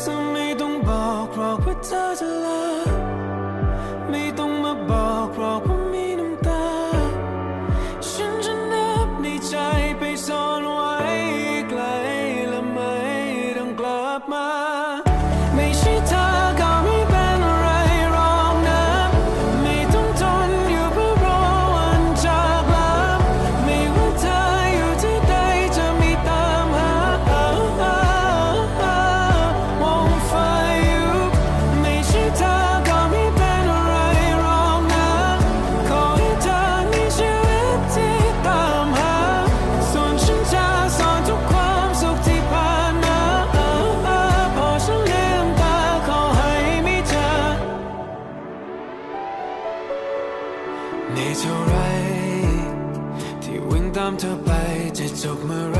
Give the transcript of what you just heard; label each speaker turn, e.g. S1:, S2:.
S1: จะไม่ต้องบอกหรอกว่าเธอจะลาไม่ต้องมาบอกหรอกว่ามีน้ำตา ฉันจะนับในใจไปซ่อนไว้ไกลและไม่ต้องกลับมา นเท่าไรที่วิ่งตามเธอไปจะจบเมื่อไร